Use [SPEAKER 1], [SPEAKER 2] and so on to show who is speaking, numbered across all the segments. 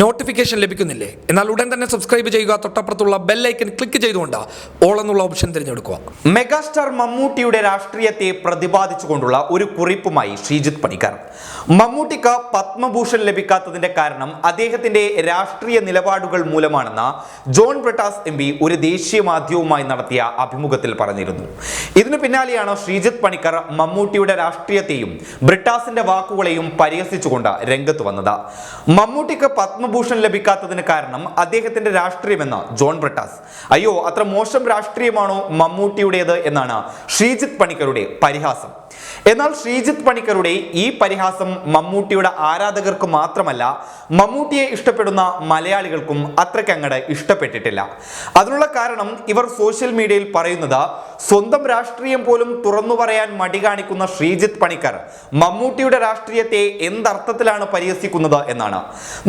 [SPEAKER 1] Notification ലഭിക്കുന്നില്ലേ? എന്നാൽ ഉടൻ തന്നെ സബ്സ്ക്രൈബ് ചെയ്യുക. തൊട്ടപ്പുറത്തുള്ള ബെല്ലൈക്കൻ ക്ലിക്ക് ചെയ്തുകൊണ്ട് ഓൾ എന്നുള്ള ഓപ്ഷൻ തിരഞ്ഞെടുക്കുക.
[SPEAKER 2] മെഗാസ്റ്റാർ മമ്മൂട്ടിയുടെ രാഷ്ട്രീയത്തെ പ്രതിപാദിച്ചുകൊണ്ടുള്ള ഒരു കുറിപ്പുമായി ശ്രീജിത്ത് പണിക്കർ. മമ്മൂട്ടിക്ക് പത്മഭൂഷൺ ലഭിക്കാത്തതിന്റെ കാരണം അദ്ദേഹത്തിന്റെ രാഷ്ട്രീയ നിലപാടുകൾ മൂലമാണെന്ന് ജോൺ ബ്രിട്ടാസ് എം ഒരു ദേശീയ മാധ്യമവുമായി നടത്തിയ അഭിമുഖത്തിൽ പറഞ്ഞിരുന്നു. ഇതിനു പിന്നാലെയാണ് ശ്രീജിത്ത് പണിക്കർ മമ്മൂട്ടിയുടെ രാഷ്ട്രീയത്തെയും ബ്രിട്ടാസിന്റെ വാക്കുകളെയും പരിഹസിച്ചുകൊണ്ട് രംഗത്ത് വന്നത്. മമ്മൂട്ടിക്ക് പത്മഭൂഷൺ ലഭിക്കാത്തതിന് കാരണം അദ്ദേഹത്തിന്റെ രാഷ്ട്രീയമെന്ന് ജോൺ ബ്രിട്ടാസ്. അയ്യോ അത്ര മോശം രാഷ്ട്രീയമാണോ മമ്മൂട്ടിയുടേത് എന്നാണ് ശ്രീജിത്ത് പണിക്കരുടെ പരിഹാസം. എന്നാൽ ശ്രീജിത്ത് പണിക്കരുടെ ഈ പരിഹാസം മമ്മൂട്ടിയുടെ ആരാധകർക്ക് മാത്രമല്ല മമ്മൂട്ടിയെ ഇഷ്ടപ്പെടുന്ന മലയാളികൾക്കും അത്രയ്ക്ക് അങ്ങട് ഇഷ്ടപ്പെട്ടിട്ടില്ല. അതിനുള്ള കാരണം ഇവർ സോഷ്യൽ മീഡിയയിൽ പറയുന്നത് സ്വന്തം രാഷ്ട്രീയം പോലും തുറന്നു പറയാൻ മടി കാണിക്കുന്ന ശ്രീജിത്ത് പണിക്കർ മമ്മൂട്ടിയുടെ രാഷ്ട്രീയത്തെ എന്തർത്ഥത്തിലാണ് പരിഹസിക്കുന്നത് എന്നാണ്.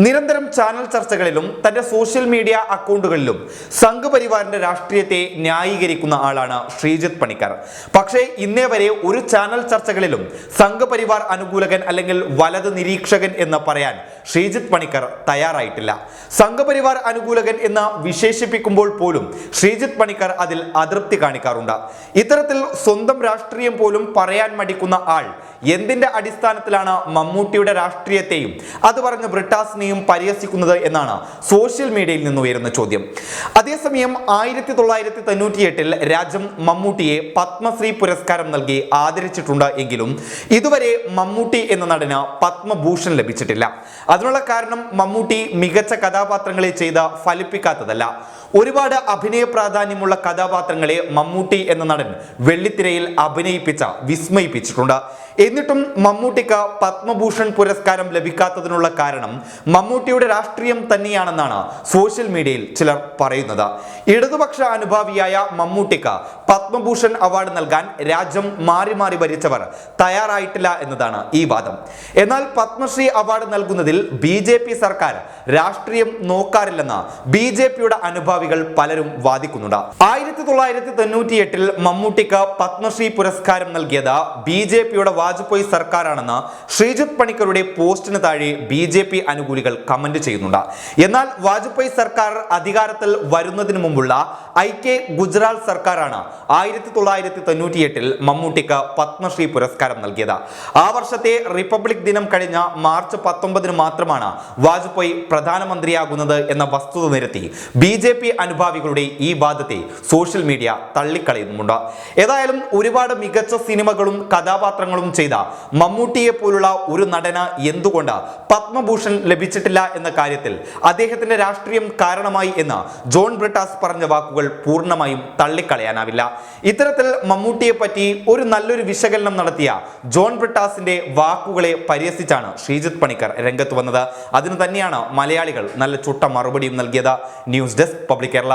[SPEAKER 2] നിരന്തരം ചാനൽ ചർച്ചകളിലും തന്റെ സോഷ്യൽ മീഡിയ അക്കൗണ്ടുകളിലും സംഘപരിവാറിന്റെ രാഷ്ട്രീയത്തെ ന്യായീകരിക്കുന്ന ആളാണ് ശ്രീജിത്ത് പണിക്കർ. പക്ഷേ ഇന്നേ വരെ ഒരു ചാനൽ ചർച്ചകളിലും സംഘപരിവാർ അനുകൂലകൻ അല്ലെങ്കിൽ വലത് നിരീക്ഷകൻ എന്ന് പറയാൻ ശ്രീജിത്ത് പണിക്കർ തയ്യാറായിട്ടില്ല. സംഘപരിവാർ അനുകൂലകൻ എന്ന് വിശേഷിപ്പിക്കുമ്പോൾ പോലും ശ്രീജിത്ത് പണിക്കർ അതിൽ അതൃപ്തി കാണിക്കാറുണ്ട്. ഇത്തരത്തിൽ സ്വന്തം രാഷ്ട്രീയം പോലും പറയാൻ മടിക്കുന്ന ആൾ എന്തിന്റെ അടിസ്ഥാനത്തിലാണ് മമ്മൂട്ടിയുടെ രാഷ്ട്രീയത്തെയും അത് പറഞ്ഞ് ബ്രിട്ടാസിനെയും പരിഹസിക്കുന്നത് എന്നാണ് സോഷ്യൽ മീഡിയയിൽ നിന്ന് ഉയരുന്ന ചോദ്യം. അതേസമയം ആയിരത്തി തൊള്ളായിരത്തി തൊണ്ണൂറ്റി എട്ടിൽ രാജ്യം മമ്മൂട്ടിയെ പത്മശ്രീ പുരസ്കാരം നൽകി ആദരിച്ചിട്ടുണ്ട് എങ്കിലും ഇതുവരെ മമ്മൂട്ടി എന്ന നടന് പത്മഭൂഷൺ ലഭിച്ചിട്ടില്ല. അതിനുള്ള കാരണം മമ്മൂട്ടി മികച്ച കഥാപാത്രങ്ങളെ ചെയ്ത് ഫലിപ്പിക്കാത്തതല്ല. ഒരുപാട് അഭിനയ പ്രാധാന്യമുള്ള കഥാപാത്രങ്ങളെ മമ്മൂട്ടി എന്ന നടൻ വെള്ളിത്തിരയിൽ അഭിനയിപ്പിച്ച വിസ്മയിപ്പിച്ചിട്ടുണ്ട്. എന്നിട്ടും മമ്മൂട്ടിക്ക് പത്മഭൂഷൺ പുരസ്കാരം ലഭിക്കാത്തതിനുള്ള കാരണം മമ്മൂട്ടിയുടെ രാഷ്ട്രീയം തന്നെയാണെന്നാണ് സോഷ്യൽ മീഡിയയിൽ ചിലർ പറയുന്നത്. ഇടതുപക്ഷ അനുഭാവിയായ മമ്മൂട്ടിക്ക് പത്മഭൂഷൺ അവാർഡ് നൽകാൻ രാജ്യം മാറി മാറി ഭരിച്ചവർ തയ്യാറായിട്ടില്ല എന്നതാണ് ഈ വാദം. എന്നാൽ പത്മശ്രീ അവാർഡ് നൽകുന്നതിൽ ബി ജെ പി സർക്കാർ രാഷ്ട്രീയം നോക്കാറില്ലെന്ന് ബി ജെ പിയുടെ അനുഭാവികൾ പലരും വാദിക്കുന്നുണ്ട്. ആയിരത്തി തൊള്ളായിരത്തി തൊണ്ണൂറ്റി എട്ടിൽ മമ്മൂട്ടിക്ക് പത്മശ്രീ പുരസ്കാരം നൽകിയത് ബി ജെ പിയുടെ വാജ്പേയി സർക്കാരാണെന്ന് ശ്രീജിത് പണിക്കരുടെ പോസ്റ്റിന് താഴെ ബി ജെ പി അനുകൂലികൾ കമന്റ് ചെയ്യുന്നുണ്ട്. എന്നാൽ വാജ്പേയി സർക്കാർ അധികാരത്തിൽ വരുന്നതിന് മുമ്പുള്ള ഐ കെ ഗുജറാൾ സർക്കാരാണ് ആയിരത്തി തൊള്ളായിരത്തി തൊണ്ണൂറ്റി എട്ടിൽ മമ്മൂട്ടിക്ക് പത്മശ്രീ പുരസ്കാരം നൽകിയത്. ആ വർഷത്തെ റിപ്പബ്ലിക് ദിനം കഴിഞ്ഞ മാർച്ച് പത്തൊമ്പതിന് മാത്രമാണ് വാജ്പേയി പ്രധാനമന്ത്രിയാകുന്നത് എന്ന വസ്തുത നിരത്തി ബി ജെ പി അനുഭാവികളുടെ ഈ വാദത്തെ സോഷ്യൽ മീഡിയ തള്ളിക്കളയുന്നുമുണ്ട്. ഏതായാലും ഒരുപാട് മികച്ച സിനിമകളും കഥാപാത്രങ്ങളും ചെയ്ത മമ്മൂട്ടിയെ പോലുള്ള ഒരു നടന് എന്തുകൊണ്ട് പത്മഭൂഷൺ ലഭിച്ചിട്ടില്ല എന്ന കാര്യത്തിൽ അദ്ദേഹത്തിന്റെ രാഷ്ട്രീയം കാരണമായി എന്ന് ജോൺ ബ്രിട്ടാസ് പറഞ്ഞ വാക്കുകൾ പൂർണമായും തള്ളിക്കളയാനാവില്ല. ഇത്തരത്തിൽ മമ്മൂട്ടിയെ പറ്റി ഒരു നല്ലൊരു വിശകലനം നടത്തിയ ജോൺ ബ്രിട്ടാസിന്റെ വാക്കുകളെ പരിഹസിച്ചാണ് ശ്രീജിത്ത് പണിക്കർ രംഗത്ത് വന്നത്. അതിന് തന്നെയാണ് മലയാളികൾ നല്ല ചുട്ട മറുപടിയും നൽകിയത്. News desk public Kerala.